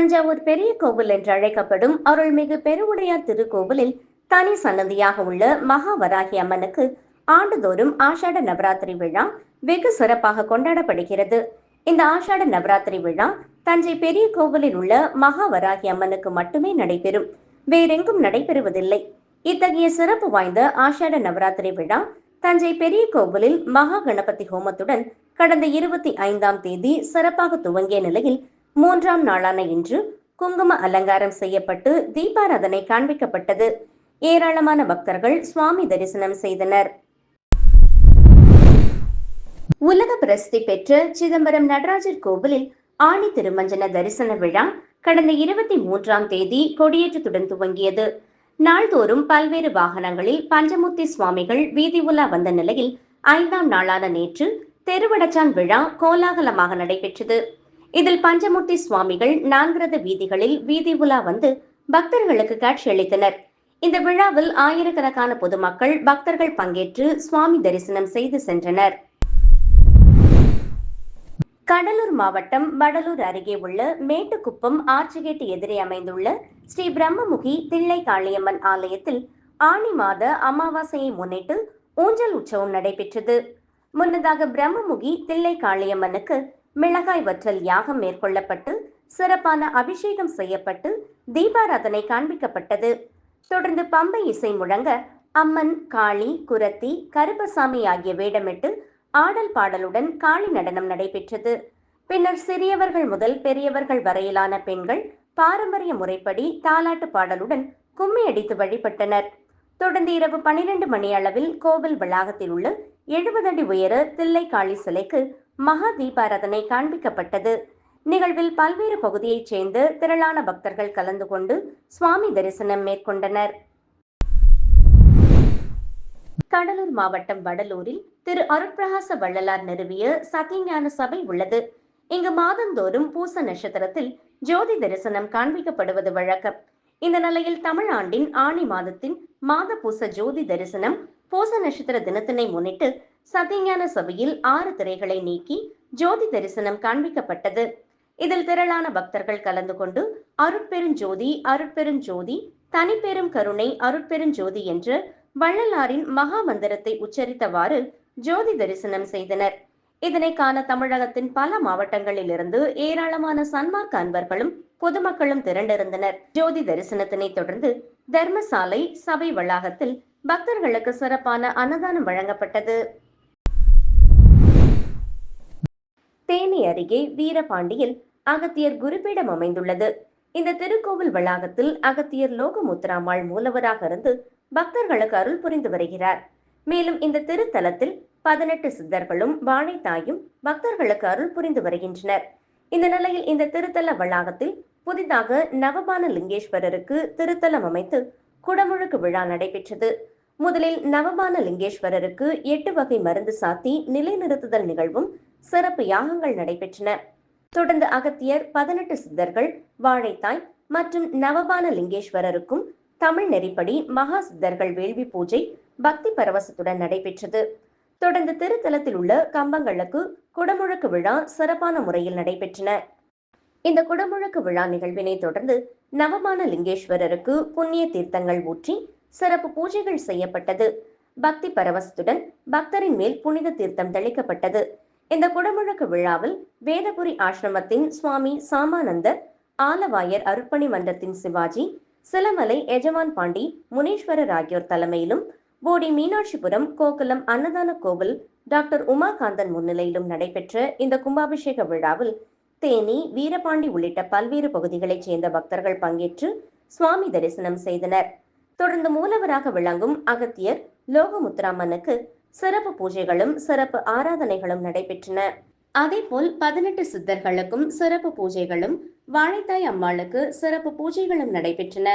தஞ்சாவூர் பெரிய கோவில் என்று அழைக்கப்படும் அருள்மிகு பெருவுடையார் திருக்கோவிலில் தனி சன்னதியாக உள்ள மகாவராகி அம்மனுக்கு ஆண்டுதோறும் ஆஷாட நவராத்திரி விழா வெகு சிறப்பாக கொண்டாடப்படுகிறது. இந்த ஆஷாட நவராத்திரி விழா தஞ்சை பெரிய கோவிலில் உள்ள மகாவராகி அம்மனுக்கு மட்டுமே நடைபெறும். வேறெங்கும் நடைபெறுவதில்லை. இத்தகைய சிறப்பு வாய்ந்த ஆஷாட நவராத்திரி விழா தஞ்சை பெரிய கோவிலில் மகா கணபதி ஹோமத்துடன் கடந்த இருபத்தி ஐந்தாம் தேதி சிறப்பாக துவங்கிய நிலையில் மூன்றாம் நாளான இன்று குங்கும அலங்காரம் செய்யப்பட்டு தீபாராதனை காண்பிக்கப்பட்டது. ஏராளமான பக்தர்கள் சுவாமி தரிசனம் செய்தனர். உலக பிரசித்தி பெற்ற சிதம்பரம் நடராஜர் கோவிலில் ஆணி திருமஞ்சன தரிசன விழா கடந்த இருபத்தி மூன்றாம் தேதி கொடியேற்றத்துடன் துவங்கியது. நாள்தோறும் பல்வேறு வாகனங்களில் பஞ்சமுத்தி சுவாமிகள் வீதி உலா வந்த நிலையில் ஐந்தாம் நாளான நேற்று தெருவடச்சான் விழா கோலாகலமாக நடைபெற்றது. இதில் பஞ்சமுத்தி சுவாமிகள் நான்கிறது வீதிகளில் வீதி உலா வந்து பக்தர்களுக்கு காட்சியளித்தனர் இந்த விழாவில் ஆயிரக்கணக்கான பொதுமக்கள் பக்தர்கள் பங்கேற்று சுவாமி தரிசனம் செய்து சென்றனர். கடலூர் மாவட்டம் வடலூர் அருகே உள்ள மேட்டுக்குப்பம் ஆற்றுகேட்டு எதிரே அமைந்துள்ள ஸ்ரீ பிரம்மமுகி தில்லை காளியம்மன் ஆலயத்தில் ஆனி மாத அமாவாசையை முன்னிட்டு ஊஞ்சல் உற்சவம் நடைபெற்றது. முன்னதாக பிரம்மமுகி தில்லை காளியம்மனுக்கு மிளகாய் வற்றல் யாகம் மேற்கொள்ளப்பட்டு சிறப்பான அபிஷேகம் செய்யப்பட்டு தீபாராதனை காண்பிக்கப்பட்டது. தொடர்ந்து பம்பை இசை முழங்க அம்மன் காளி குரத்தி கருப்பசாமி ஆகிய வேடமிட்டு ஆடல் பாடலுடன் காளி நடனம் நடைபெற்றது. பின்னர் சிறியவர்கள் முதல் பெரியவர்கள் வரையிலான பெண்கள் பாரம்பரிய முறைப்படி தாலாட்டு பாடலுடன் கும்மி அடித்து வழிபட்டனர். தொடர்ந்து இரவு பனிரெண்டு மணி அளவில் கோவில் வளாகத்தில் உள்ள எழுபது அடி உயர தில்லை காளி சிலைக்கு மகா தீபாராதனை காண்பிக்கப்பட்டது. நிகழ்வில் பல்வேறு பகுதியைச் சேர்ந்து திரளான பக்தர்கள் கலந்து கொண்டு சுவாமி தரிசனம் மேற்கொண்டனர். கடலூர் மாவட்டம் வடலூரில் திரு. அருட்பிரகாச வள்ளலார் நிறுவிய சத்தியஞான சபை உள்ளது. இங்கு மாதந்தோறும் பூச நட்சத்திரத்தில் ஜோதி தரிசனம் காண்பிக்கப்படுவது வழக்கம். இந்த நிலையில் தமிழ் ஆண்டின் ஆணி மாதத்தின் மாத பூச ஜோதி தரிசனம் பூச நட்சத்திர தினத்தினை முன்னிட்டு சத்தியஞான சபையில் ஆறு திரைகளை நீக்கி ஜோதி தரிசனம் காண்பிக்கப்பட்டது. இதில் திரளான பக்தர்கள் கலந்து கொண்டு அருட்பெருஞ்சோதி அருட்பெருஞ்சோதி தனிப்பெரும் கருணை அருட்பெருஞ்சோதி என்று வள்ளலாரின் மகா மந்திரத்தை உச்சரித்தவாறு ஜோதி தரிசனம் செய்தனர். இதனை காண தமிழகத்தின் பல மாவட்டங்களிலிருந்து ஏராளமான சன்மார்க்க அன்பர்களும் பொதுமக்களும் திரண்டிருந்தனர். ஜோதி தரிசனத்தினை தொடர்ந்து தர்மசாலை சபை வளாகத்தில் பக்தர்களுக்கு சிறப்பான அன்னதானம் வழங்கப்பட்டது. தேனி அருகே வீரபாண்டியில் அகத்தியர் குருபீடம் அமைந்துள்ளது. இந்த திருக்கோவில் வளாகத்தில் அகத்தியர் லோகமுத்ராமாள் மூலவராக இருந்து பக்தர்களுக்கு அருள் புரிந்து வருகிறார். மேலும் இந்த திருத்தலத்தில் பதினெட்டு சித்தர்களும் வாழைத்தாயும் பக்தர்களுக்கு அருள் புரிந்து வருகின்றனர். இந்த நிலையில் இந்த திருத்தல வளாகத்தில் புதிதாக நவபான லிங்கேஸ்வரருக்கு திருத்தலம் அமைத்து குடமுழுக்கு விழா நடைபெற்றது. முதலில் நவபான லிங்கேஸ்வரருக்கு எட்டு வகை மருந்து சாத்தி நிலைநிறுத்துதல் நிகழ்வும் சிறப்பு யாகங்கள் நடைபெற்றன. தொடர்ந்து அகத்தியர் பதினெட்டு சித்தர்கள் வாழைத்தாய் மற்றும் நவபான லிங்கேஸ்வரருக்கும் தமிழ் நெறிப்படி மகா சித்தர்கள் வேள்வி பூஜை பக்தி பரவசத்துடன் நடைபெற்றது. தொடர்ந்து திருத்தலத்தில் உள்ள கம்பங்களுக்கு குடமுழக்கு விழா சிறப்பான முறையில் நடைபெற்றன. இந்த குடமுழக்கு விழா நிகழ்வினை தொடர்ந்து நவமான லிங்கேஸ்வரருக்கு புண்ணிய தீர்த்தங்கள் ஊற்றி சிறப்பு பூஜைகள் செய்யப்பட்டது. பக்தி பரவசத்துடன் பக்தரின் மேல் புனித தீர்த்தம் தெளிக்கப்பட்டது. இந்த குடமுழக்கு விழாவில் வேதபுரி ஆசிரமத்தின் சுவாமி சாமானந்தர் ஆலவாயர் அருப்பணி மன்றத்தின் சிவாஜி சிலமலை எஜமான் பாண்டி முனீஸ்வரர் ஆகியோர் தலைமையிலும் போடி மீனாட்சிபுரம் கோகுலம் அன்னதான கோவில் டாக்டர் உமாகாந்தன் முன்னிலையிலும் நடைபெற்ற இந்த கும்பாபிஷேக விழாவில் தேனி வீரபாண்டி உள்ளிட்ட பல்வேறு பகுதிகளைச் சேர்ந்த பக்தர்கள் பங்கேற்று சுவாமி தரிசனம் செய்தனர். தொடர்ந்து மூலவராக விளங்கும் அகத்தியர் லோகமுத்துராமனுக்கு சிறப்பு பூஜைகளும் சிறப்பு ஆராதனைகளும் நடைபெற்றன. அதேபோல் பதினெட்டு சித்தர்களுக்கும் சிறப்பு பூஜைகளும் வாழைத்தாய் அம்மாளுக்கு சிறப்பு பூஜைகளும் நடைபெற்றன.